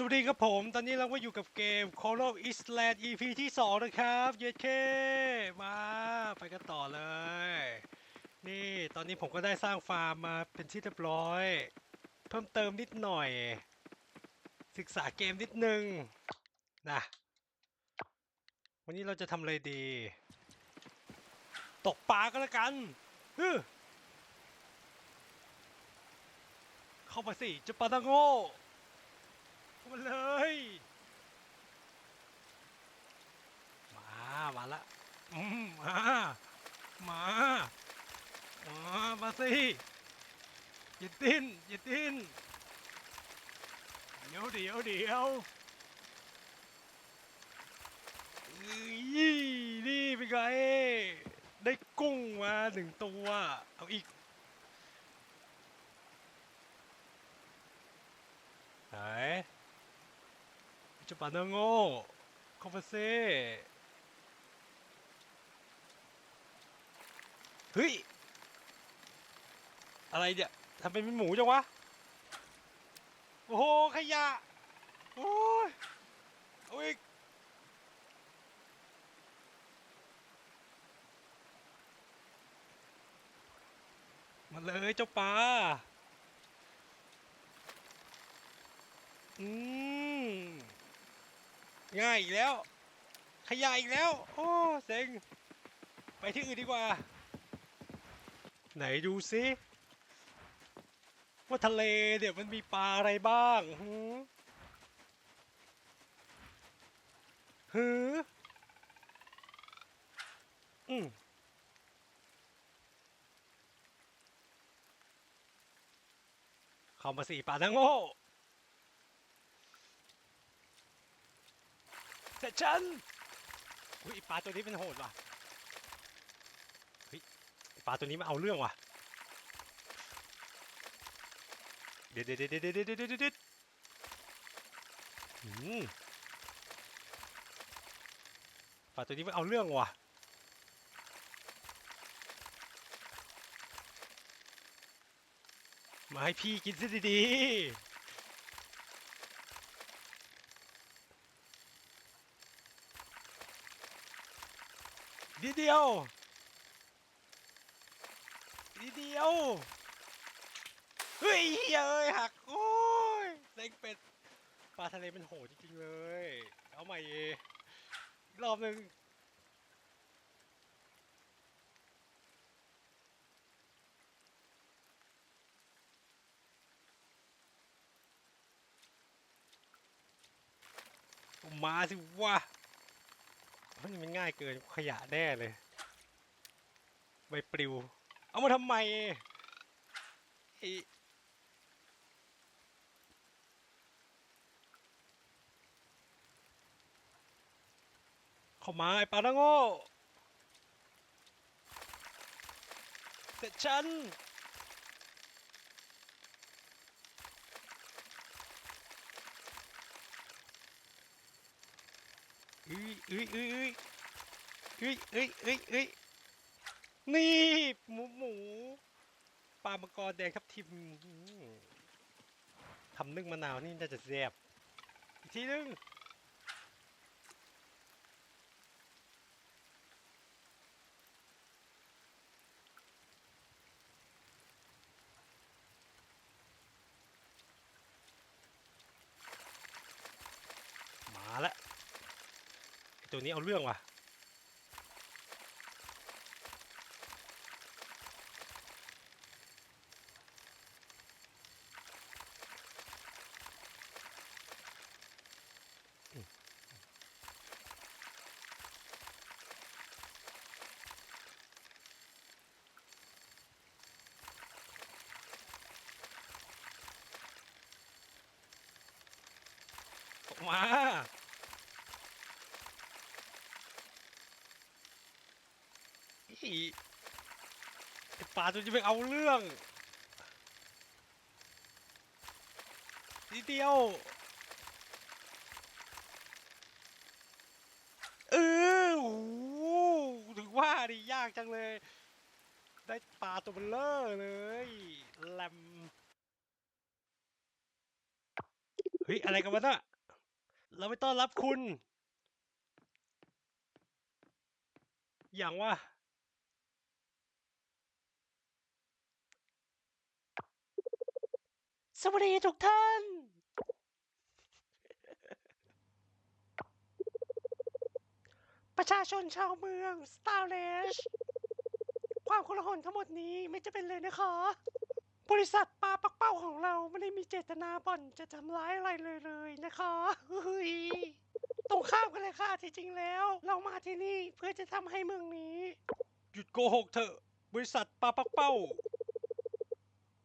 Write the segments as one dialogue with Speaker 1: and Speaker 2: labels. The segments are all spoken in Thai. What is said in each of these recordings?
Speaker 1: สวัสดีครับผม ตอนนี้เราก็อยู่กับเกม Coral Island EP ที่ 2 นะครับ เยเคมา ไปกันต่อเลย นี่ ตอนนี้ผมก็ได้สร้างฟาร์มมาเป็นที่เรียบร้อย เพิ่มเติมนิดหน่อย ศึกษาเกมนิดนึง นะ วันนี้เราจะทำอะไรดี ตกปลาก็แล้วกันฮึเข้ามาสิจะปลาตะโง่ มาเลย มา มาละมา มา มา มาสิอย่าดิ้นอย่าดิ้นเดี๋ยวเดี๋ยวเดี๋ยวเอ้ยนี่เป็นไง ได้กุ้งมาหนึ่งตัว เอาอีกไหน จะปานาโง่เข้ามาซิเฮ้ย อะไรเนี่ยทำเป็นเป็นหมูจังวะ โอ้โห ขยะ โอ้ยเอาอีกมาเลยเจ้าปลา อืม ง่ายอีกแล้ว ขยะอีกแล้ว โอ้เซ็ง ไปที่อื่นดีกว่า ไหนดูซิว่าทะเลเนี่ยมันมีปลาอะไรบ้างหือหืออืมเข้ามาสี่ปลาทั้งโง่ แต่ฉันอุ้ยปลาตัวนี้เป็นโหดว่ะเฮ้ยปลาตัวนี้มัเอาเรื่องว่ะเด็ดเด็ดเด็ดเด็ดเด็ดเด็ดเด็ดปลาตัวนี้มันเอาเรื่องว่ะมาให้พี่กินซะดีๆ เดียวนิดเดียว เฮ้ยเอ้ยหักโอ้ยเซ็งเป็ดปลาทะเลมันโหดจริงๆเลย เอาใหม่เอรอบหนึ่งมาสิวะ เพราะนี่มันง่ายเกินขยะแน่เลย ใบปลิว เอามาทำไมไอเข้ามาไอ้ปานาโง่เสร็จฉัน อ้ยเอ้ยเอ้ยเอ้ยเอ้ยเอ้ยเอ้ยนี่หมูหมูปลามังกรแดงครับทิมทำนึ่งมะนาวนี่น่าจะแซ่บอีกทีนึง มาแล้วไอ้ ตัวนี้เอาเรื่องว่ะ ปลาตัวนี้ไปเอาเรื่องนิดเดียวเออโอ้โหถึงว่าดิยากจังเลย ได้ปลาตัวเบลเลอร์เลยแลมเฮ้ย อะไรกันวะน่ะเราไม่ต้อนรับคุณ อย่างว่า สวัสดีทุกท่าน ประชาชนชาวเมืองสตาร์เลชความโกลาหลทั้งหมดนี้ไม่จะเป็นเลยนะคะ บริษัทปลาปักเป้าของเราไม่ได้มีเจตนาบ่อนจะทำร้ายอะไรเลยเลยนะคะเฮ้ยตรงข้ามกันเลยค่ะที่จริงแล้ว เรามาที่นี่เพื่อจะทำให้เมืองนี้ หยุดโกหกเถอะ บริษัทปลาปักเป้า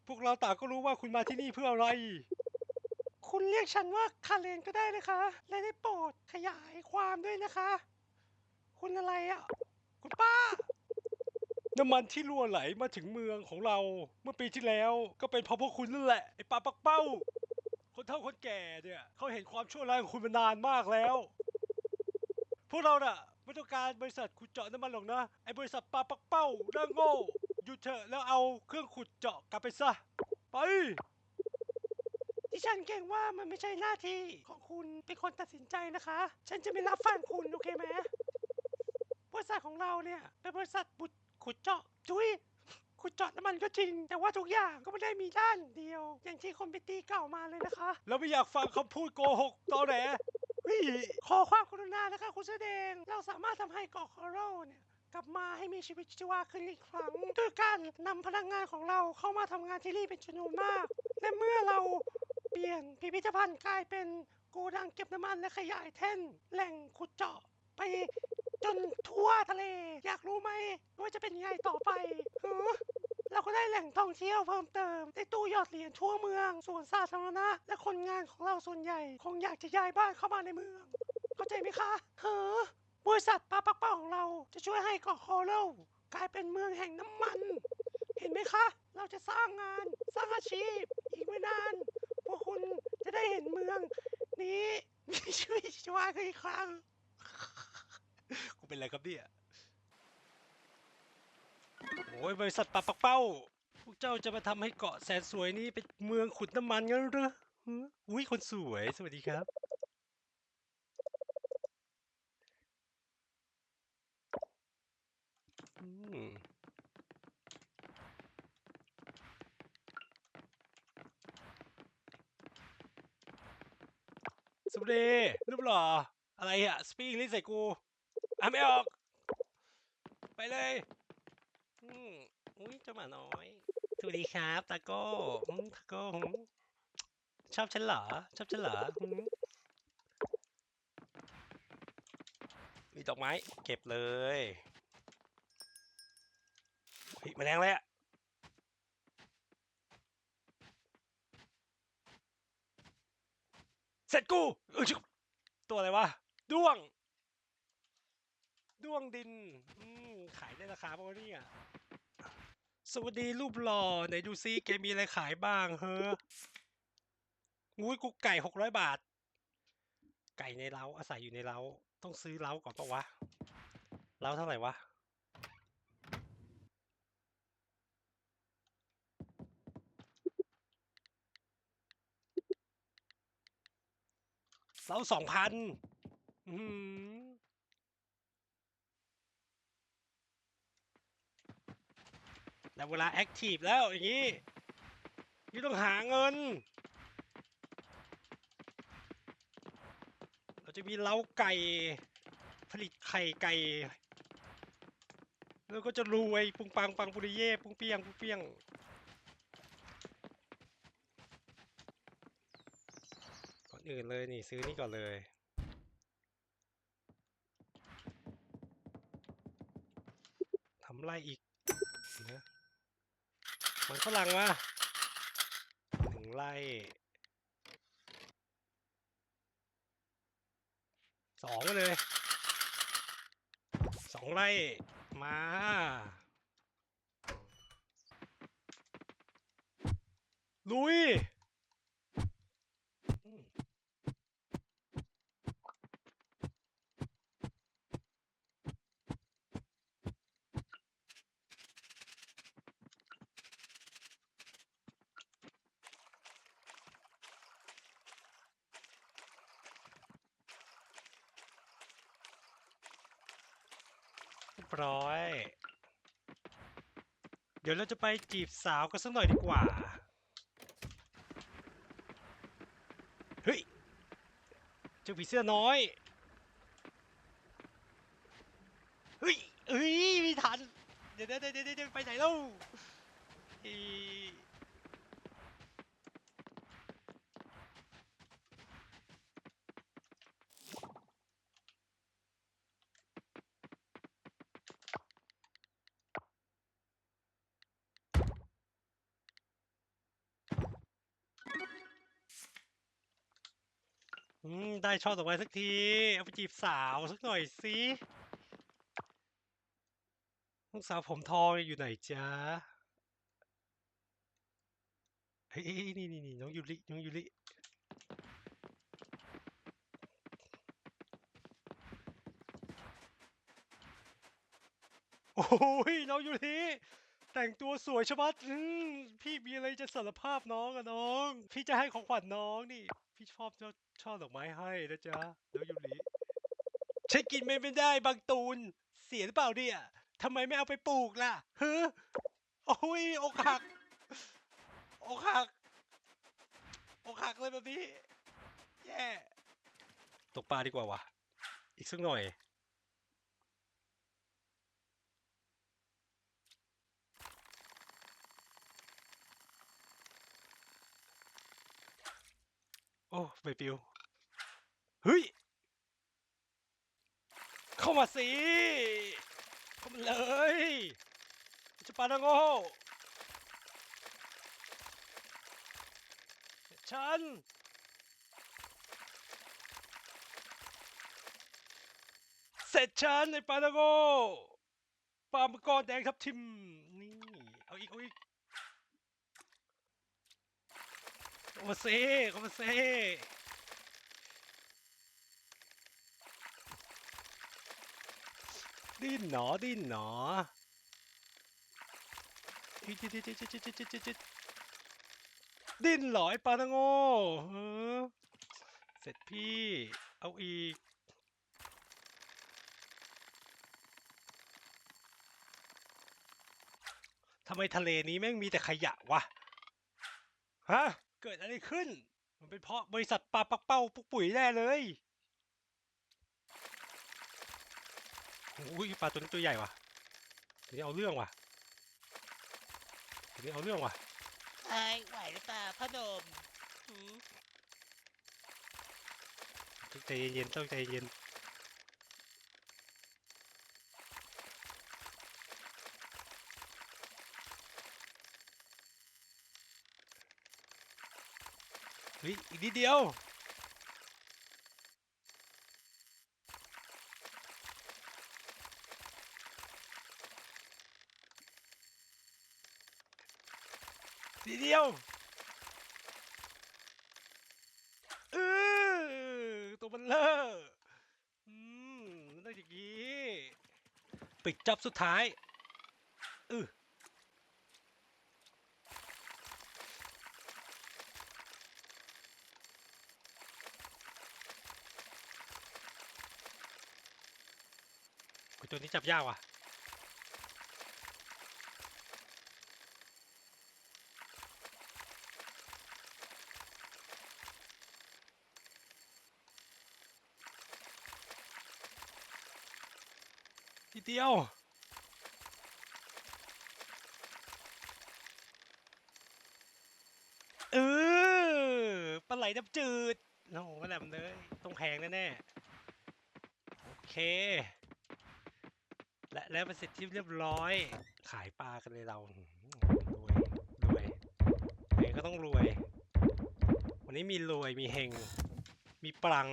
Speaker 1: พวกเราต่างก็รู้ว่าคุณมาที่นี่เพื่ออะไร คุณเรียกฉันว่าคาเลนก็ได้นะคะ และได้โปรดขยายความด้วยนะคะ คุณอะไรอะ คุณป้า น้ำมันที่รั่วไหลมาถึงเมืองของเราเมื่อปีที่แล้วก็เป็นเพราะพวกคุณนั่นแหละ ไอ้ปลาปักเป้า คนเฒ่าคนแก่เนี่ยเขาเห็นความชั่วร้ายของคุณมานานมากแล้ว พวกเราน่ะไม่ต้องการบริษัทขุดเจาะน้ำมันหรอกนะ ไอ้บริษัทปลาปักเป้าเรื่องโง่ หยุดเถอะแล้วเอาเครื่องขุดเจาะกลับไปซะ ไป ที่ฉันเก่งว่ามันไม่ใช่หน้าที่ของคุณเป็นคนตัดสินใจนะคะ ฉันจะไม่รับฟังคุณโอเคไหมบริษัทของเราเนี่ยเป็นบริษัทบุดขุดเจาะจุ้ยขุดเจาะน้ำมันก็จริง แต่ว่าทุกอย่างก็ไม่ได้มีด้านเดียว อย่างที่คนไปตีเก่ามาเลยนะคะเราไม่อยากฟังคำพูดโกหกตอแหลเฮ้ยขอความกรุณานะคะคุณแสดง เราสามารถทำให้เกาะคอโรเนี่ย กลับมาให้มีชีวิตชีวาขึ้นอีกครั้งด้วยการนำพนักงานของเราเข้ามาทำงานที่นี่เป็นจำนวนมาก และเมื่อเราเปลี่ยนพิพิธภัณฑ์กลายเป็นโกดังเก็บน้ำมันและขยายแท่นแหล่งขุดเจาะไปจนทั่วทะเล อยากรู้ไหมว่าจะเป็นยังไงต่อไปฮะเราก็ได้แหล่งท่องเที่ยวเพิ่มเติมได้ตู้หยอดเหรียญทั่วเมืองสวนสาธารณะ และคนงานของเราส่วนใหญ่ คงอยากจะย้ายบ้านเข้ามาในเมือง เข้าใจไหมคะ เฮ้อ บริษัทปลาปักเป้าของเราจะช่วยให้เกาะโคโลกลายเป็นเมืองแห่งน้ำมัน เห็นไหมคะ เราจะสร้างงานสร้างอาชีพ อีกไม่นานพวกคุณจะได้เห็นเมือง นี้มีชีวิตชีวาขึ้นอีกครั้งกูเป็นอะไรครับเนี่ยโอ้ยบริษัทปลาปักเป้า พวกเจ้าจะมาทำให้เกาะแสนสวยนี้เป็นเมืองขุดน้ำมันงั้นเหรออุ้ยคนสวยสวัสดีครับ อืม สวัสดีรูปหล่อ อะไรอะสปีกลิใส่กูอ่าไม่ออก ไปเลยอืมอุ้ยเจ้าหมาน้อย สวัสดีครับ ตาโก้อืมตาโก้อืมชอบฉันเหรอ ชอบฉันเหรออืมมีดอกไม้ เก็บเลย ฮ้ยแมาแรงเลยอะเสร็จกูเออชุบตัวอะไรวะด้วง ด้วงดินขายได้ราคาป่ะเนี่ยสวัสดีรูปหล่อไหนดูซิแกมีอะไรขายบ้างเฮ้องูยกูไก่หกร้อยบาท ไก่ในเล้าอาศัยอยู่ในเล้า ต้องซื้อเล้าก่อนปะวะ เล้าเท่าไหร่วะ เล้าสองพันแต่เวลาแอคทีฟแล้วอย่างนี้ยี่ต้องหาเงิน เราจะมีเล้าไก่ ผลิตไข่ไก่ แล้วก็จะรวยปุงปังปังปุริเย่ปุงเปียงปุงเปียง อื่นเลยนี่ซื้อนี่ก่อนเลยทำไรอีกนะมันฝรั่งมาหนึ่งไร่สองเลยสองไร่มาลุย ร้อย เดี๋ยวเราจะไปจีบสาวกันสักหน่อยดีกว่า เฮ้ยเจ้าผีเสื้อน้อย เฮ้ยเฮ้ยไม่ทัน เดี๋ยวเดี๋ยวเดี๋ยวเดี๋ยวไปไหนแล้ว อีอืมได้ช่อดอกไม้สักที เอาไปจีบสาวสักหน่อยสิลูกสาวผมทองอยู่ไหนจ๊ะเฮ้ยนี่นี่นี่น้องยูริน้องยูริโอ้ยน้องยูริแต่งตัวสวยชะมัดพี่มีอะไรจะสารภาพน้องอะน้อง พี่จะให้ของขวัญน้องนี่ พี่ชอบ ชอบชอดอกไม้ให้นะจ๊ะน้องยูริฉันกินไม่ไม่ได้บางตูน เสียหรือเปล่าเนี่ยทำไมไม่เอาไปปลูกล่ะเฮ้อโอ้ยอกหักอกหักอกหักเลยแบบนี้แย่ตกปลาดีกว่าวะอีกสักหน่อย โอ้ใบปลิว เฮ้ย เข้ามาสิ เข้ามาเลยจะปาดาโง่ฉันเสร็จฉันไอ้ปาดาโง่ปลามังกรแดงทับทิม นี่ เอาอีก เอาอีกเข้ามาสิเข้ามาสิ ดิ้นหนอดิ้นหนอดิ้นหลอยปลาตังโง่เสร็จพี่ เอาอีก ทำไมทะเลนี้แม่งมีแต่ขยะวะ ฮะ เกิดอะไรขึ้น มันเป็นเพราะบริษัทปลาปักเป้าปุกปุ๋ยแน่เลย อุ้ยปลาตัวนี้ตัวใหญ่ว่ะตัวนี้เอาเรื่องว่ะตัวนี้เอาเรื่องว่ะ
Speaker 2: ไอ้ยไหวหรือเปล่าพ่อหนมหืม
Speaker 1: ต้องใจเย็นๆต้องใจเย็นเฮ้ยอีกนิดเดียว นิด เดียวเออตัวมันเลอะอืมมันต้องอย่างนี้ปิดจับสุดท้ายเออตัวนี้จับยากว่ะ ดียว เออปลาไหลน้ำจืดโอ้โหแหลมเลยต้องแพงแน่ๆ โอเค และแล้วเป็นเสร็จที่เรียบร้อย ขายปลากันเลยเรารวยรวยยังก็ต้องรวย วันนี้มีรวยมีเฮงมีปลัง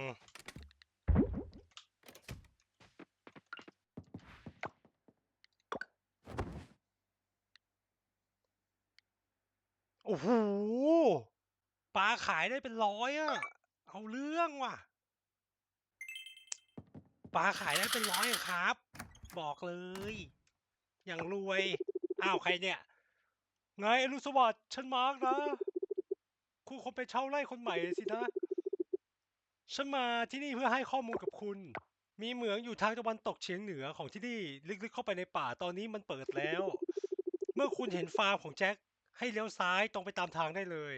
Speaker 1: โอ้โหปลาขายได้เป็นร้อยอะเอาเรื่องว่ะปลาขายได้เป็นร้อยอะครับ บอกเลย อย่างรวย อ้าวใครเนี่ย ไงอรุสวัสดิ์ฉันมาร์กนะคุณคงเป็นเช่าไร่คนใหม่สินะ ฉันมาที่นี่เพื่อให้ข้อมูลกับคุณ มีเหมืองอยู่ทางตะวันตกเฉียงเหนือของที่นี่ ลึกๆเข้าไปในป่าตอนนี้มันเปิดแล้ว เมื่อคุณเห็นฟาร์มของแจ็ค ให้เลี้ยวซ้ายตรงไปตามทางได้เลย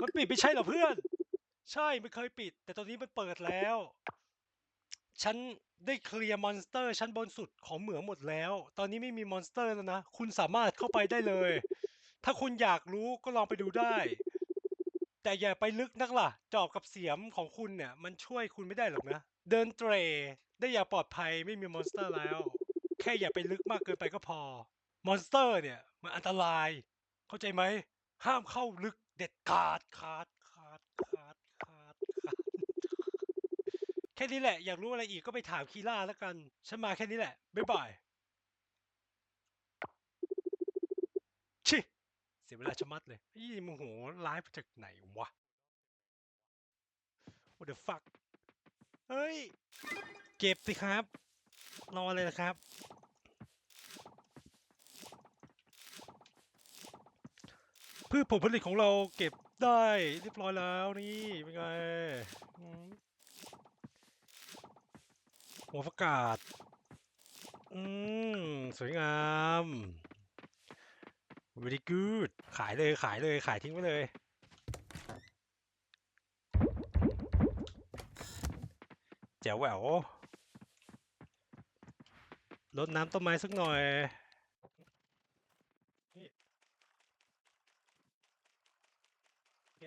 Speaker 1: มันปิดไม่ใช่เหรอเพื่อน ใช่ไม่เคยปิด แต่ตอนนี้มันเปิดแล้ว ฉันได้เคลียร์มอนสเตอร์ชั้นบนสุดของเหมืองหมดแล้ว ตอนนี้ไม่มีมอนสเตอร์แล้วนะ คุณสามารถเข้าไปได้เลย ถ้าคุณอยากรู้ก็ลองไปดูได้ แต่อย่าไปลึกนักล่ะ จอบกับเสียมของคุณเนี่ย มันช่วยคุณไม่ได้หรอกนะ เดินเตรได้อย่างปลอดภัยไม่มีมอนสเตอร์แล้ว แค่อย่าไปลึกมากเกินไปก็พอ มอนสเตอร์เนี่ย มันอันตราย เข้าใจไหม ห้ามเข้าลึกเด็ดขาดขาดขาดขาดขาดขาดแค่นี้แหละ อยากรู้อะไรอีกก็ไปถามคีล่าแล้วกัน ฉันมาแค่นี้แหละ บ๊ายบายชิเสียเวลาชะมัดเลยยี่โมโหไลฟ์มาจากไหนวะ What the fuck เฮ้ย เก็บสิครับ รอเลยนะครับ พืชผลผลิตของเราเก็บได้เรียบร้อยแล้วนี่เป็นไงอืมหัวประกาศ อืม สวยงาม very good ขายเลยขายเลยขายทิ้งไว้เลย แจ๋วแหววรดน้ำต้นไม้สักหน่อยนี่โอเค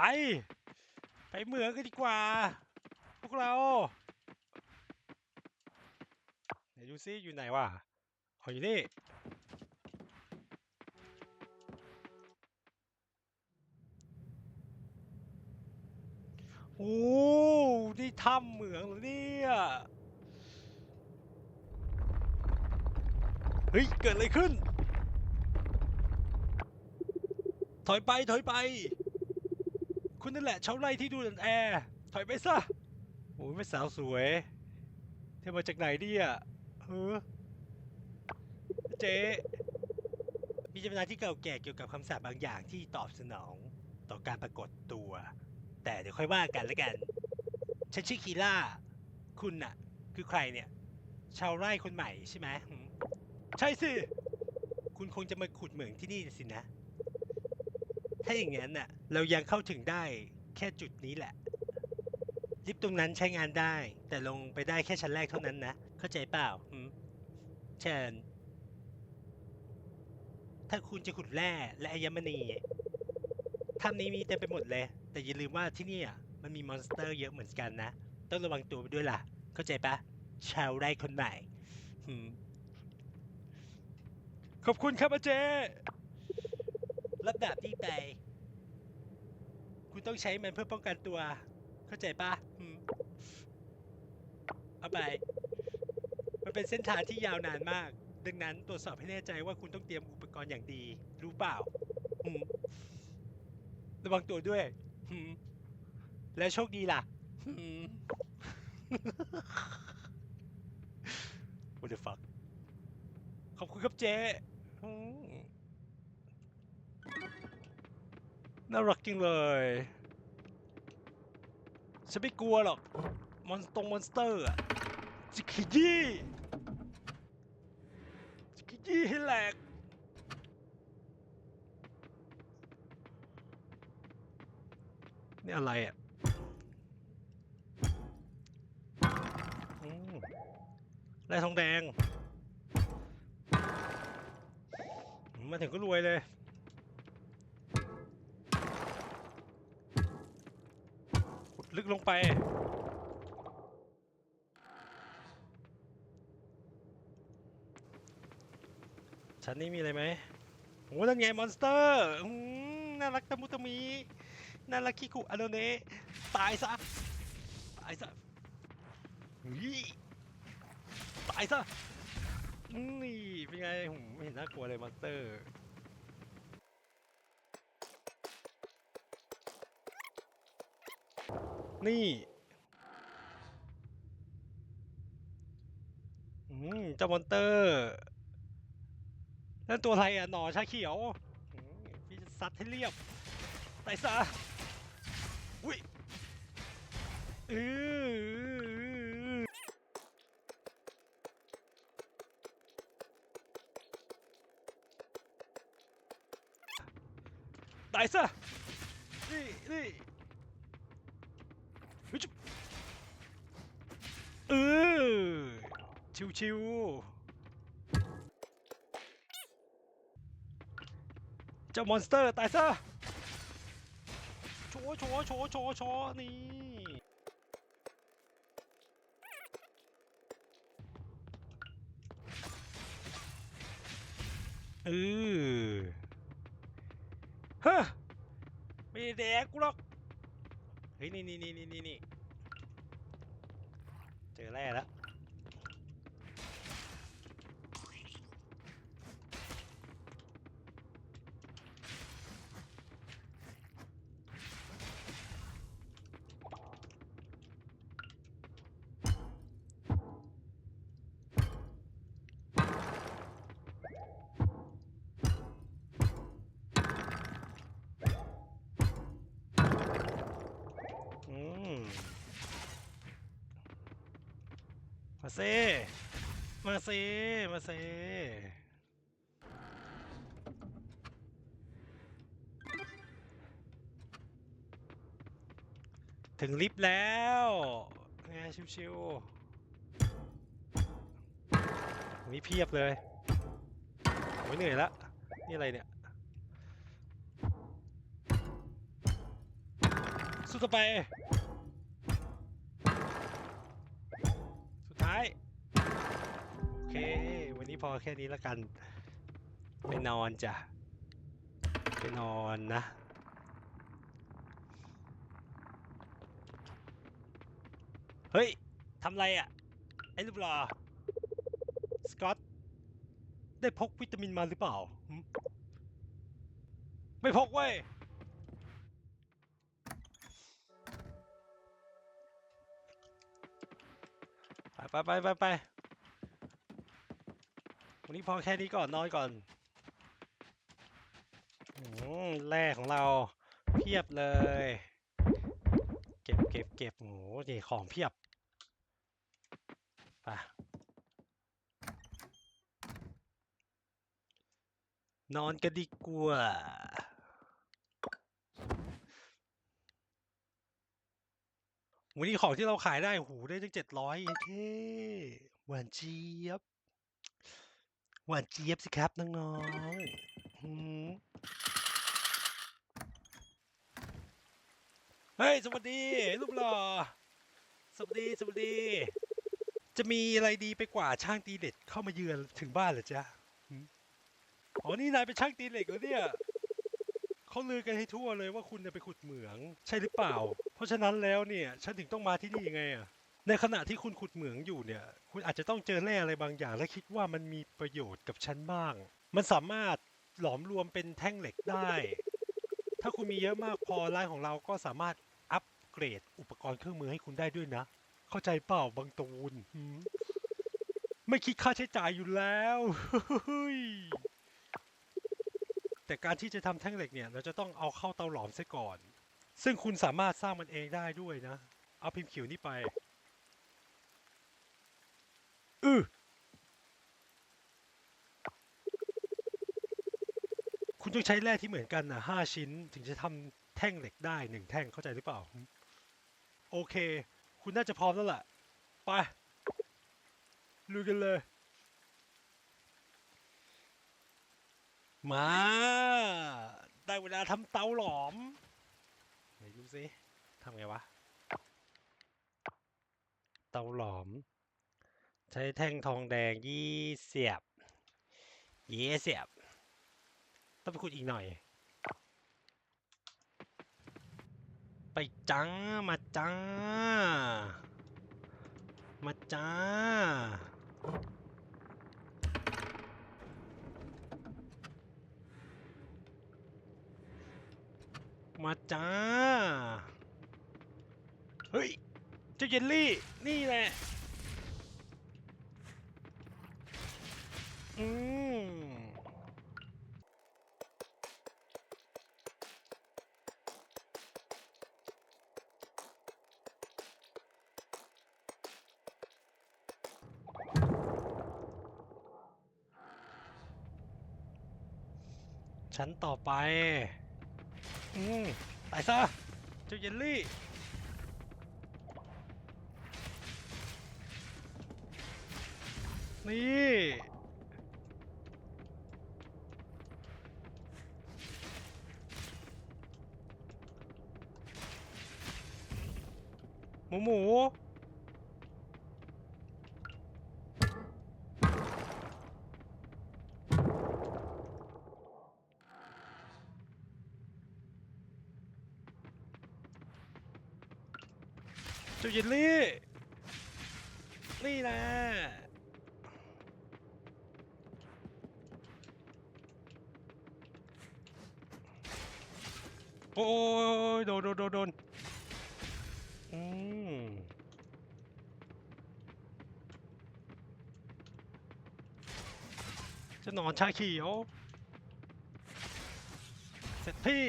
Speaker 1: ไปไปเหมืองกันดีกว่า พวกเราไหนดูซิอยู่ไหนวะอ๋ออยู่นี่โอ้นี่ถ้ำเหมืองเหรอเนี่ยเฮ้ย เกิดอะไรขึ้น ถอยไป ถอยไป คุณนั่นแหละชาวไร่ที่ดูดันแอร์ถอยไปซะโอ้ยไม่สาวสวย เธอมาจากไหนเนี่ยเฮ้อเจ๊มีจำนวนที่เก่าแก่เกี่ยวกับคำสาปบางอย่างที่ตอบสนองต่อการปรากฏตัว แต่เดี๋ยวค่อยว่ากันแล้วกัน ฉันชื่อคีล่า คุณน่ะ คือใครเนี่ย ชาวไร่คนใหม่ใช่ไหม ใช่สิ คุณคงจะมาขุดเหมืองที่นี่สินะ ถ้าอย่างนั้นน่ะ เรายังเข้าถึงได้แค่จุดนี้แหละ ลิฟต์ตรงนั้นใช้งานได้ แต่ลงไปได้แค่ชั้นแรกเท่านั้นนะ เข้าใจเปล่าหืมเชิญ ถ้าคุณจะขุดแร่และอัญมณีถ้ำนี้มีเต็มไปหมดเลย แต่อย่าลืมว่าที่นี่อะมันมีมอนสเตอร์เยอะเหมือนกันนะ ต้องระวังตัวไปด้วยล่ะ เข้าใจปะ ชาวไร่คนใหม่ขอบคุณครับอาเจ ดาบนี่ไปคุณต้องใช้มันเพื่อป้องกันตัว เข้าใจปะเอาไป มันเป็นเส้นทางที่ยาวนานมาก ดังนั้นตรวจสอบให้แน่ใจว่าคุณต้องเตรียมอุปกรณ์อย่างดี รู้เปล่าระวังตัวด้วย และโชคดีล่ะหืม What the fuck ขอบคุณครับเจ๊ น่ารักจริงเลยฉันไม่กลัวหรอกมอนสตงมอนสเตอร์อะจะขยี้จะขยี้ให้แหลกนี่อะไรอะอืมได้ทองแดง มาถึงก็รวยเลย ลึกลงไป ชั้นนี้มีอะไรไหมโอ้นั่นไงมอนสเตอร์น่ารักตะมุตะมีน่ารักคิคุอโนเนะตายซะ ตายซะนี่ตายซะ นี่เป็นไงหืมไม่เห็นน่ากลัวเลยมอนสเตอร์ นี่อืมเจ้ามอนเตอร์นั่นตัวอะไรอะ หนอชาเขียวอืมซัดให้เรียบไต่ซะอุ้ยเออไต่ซะนี่นี่เฮ้ยจุ๊บ เออชิวๆเจ้ามอนสเตอร์ตายซะโชว์โชว์โชว์โชว์โชว์นี่เออเฮ้ไม่ได้แดกกูหรอกเฮ้ยนี่นี่นี่นี่นี่ นี่เจอแร่แล้ว อืม มาเซมาเซมาเซถึงลิฟต์แล้วไงชิวๆมีเพียบเลยโอ้ยเหนื่อยละนี่อะไรเนี่ยสุดต่อไป เค วันนี้พอแค่นี้แล้วกัน ไปนอนจ้ะ ไปนอนนะ เฮ้ยทำไรอะ ไอ้รูปหล่อสกอต ได้พกวิตามินมาหรือเปล่า ไม่พกเว้ยไปไปไปไปไป วันนี้พอแค่นี้ก่อนนอนก่อนอแร่ของเราเพียบเลย เก็บเก็บเก็บโอ้โหของเพียบไปนอนกันดีกว่าวันนี้ของที่เราขายได้หูได้ตั้งเจ็ดร้อยเท่หวานเจี๊ยบ หวานเจี๊ยบสิครับน้องๆหืมเฮ้ย สวัสดีรูปหล่อ สวัสดี สวัสดี จะมีอะไรดีไปกว่าช่างตีเหล็กเข้ามาเยือนถึงบ้านเหรอจ๊ะอ๋อ นี่นายเป็นช่างตีเหล็กเหรอเนี่ยเขาลือกันให้ทั่วเลยว่าคุณเนี่ยไปขุดเหมือง ใช่หรือเปล่า เพราะฉะนั้นแล้วเนี่ย ฉันถึงต้องมาที่นี่ไงอะ ในขณะที่คุณขุดเหมืองอยู่เนี่ย คุณอาจจะต้องเจอแร่อะไรบางอย่าง และคิดว่ามันมีประโยชน์กับฉันบ้าง มันสามารถหลอมรวมเป็นแท่งเหล็กได้ ถ้าคุณมีเยอะมากพอร้านของเราก็สามารถอัปเกรดอุปกรณ์เครื่องมือให้คุณได้ด้วยนะ เข้าใจเปล่าบางตูนไม่คิดค่าใช้จ่ายอยู่แล้วแต่การที่จะทำแท่งเหล็กเนี่ย เราจะต้องเอาเข้าเตาหลอมซะก่อน ซึ่งคุณสามารถสร้างมันเองได้ด้วยนะ เอาพิมพ์ขิวนี่ไป อือคุณต้องใช้แร่ที่เหมือนกันนะห้าชิ้นถึงจะทำแท่งเหล็กได้หนึ่งแท่งเข้าใจหรือเปล่า โอเค คุณน่าจะพร้อมแล้วล่ะ ไปลุยกันเลย มา ได้เวลาทำเตาหลอมไหนดูสิทำไงวะ เตาหลอม ช้แท่งทองแดงยี่เสียบยี่เสียบ ต้องไปขุดอีกหน่อย ไปจ้ามาจ้า มาจ้า มาจ้า เฮ้ยเจ้าเยลลี่ นี่แหละ ชั้นต่อไป อืมไปซะ เจ้าเยลลี่ นี่ หมูหมูเจ้าเยลลี่ นี่นะ โอ้ยโดนโดนโดนโดนอืมเจะนอนชาเขียว เสร็จพี่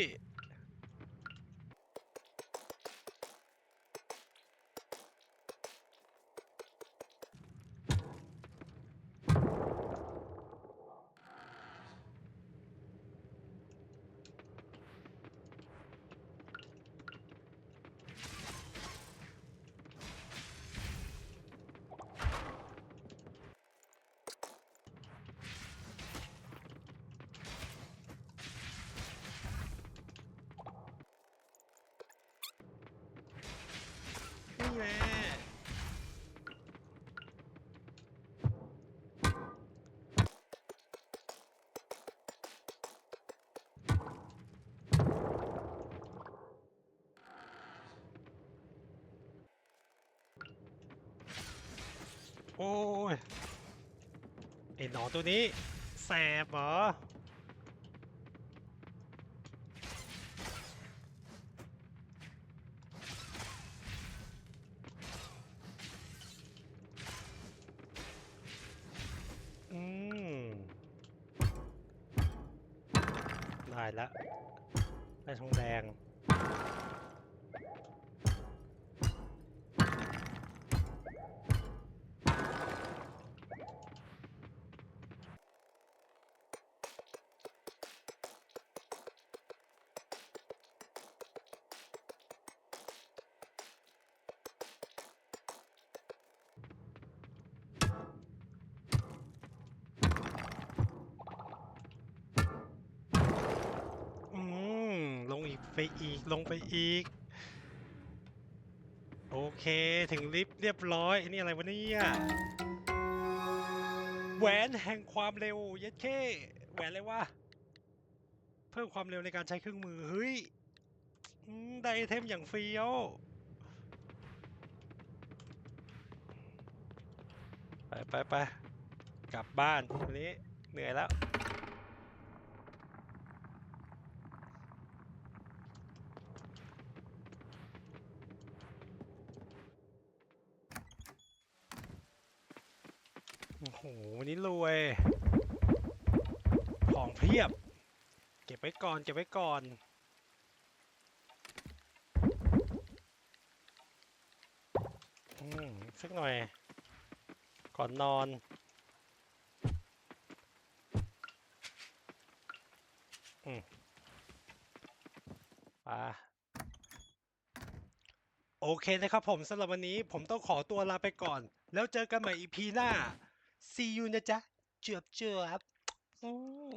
Speaker 1: นี่ แหละโอ้ยไอ้หนอนตัวนี้แสบเหรอม ได้แล้วได้ทองแดง อืม ลงอีก ไปอีกลงไปอีก โอเคถึงลิฟต์เรียบร้อยนนี้อะไรวะเนี่ยแหวนแห่งความเร็วเย็ดเคแหวนเลยวะเพิ่มความเร็วในการใช้เครื่องมือเฮ้ยได้ไอเทมอย่างเฟี้ยวไปไปไปกลับบ้านวันนี้เหนื่อยแล้ว โอ้โหวันนี้ รวย ของเพียบ เก็บไว้ก่อน เก็บไว้ก่อนอืมสักหน่อย ก่อนนอนอืมไปโอเคนะครับผมสำหรับวันนี้ผมต้องขอตัวลาไปก่อน แล้วเจอกันใหม่ EP หน้า See you นะจ๊ะเจือบเจือบอืม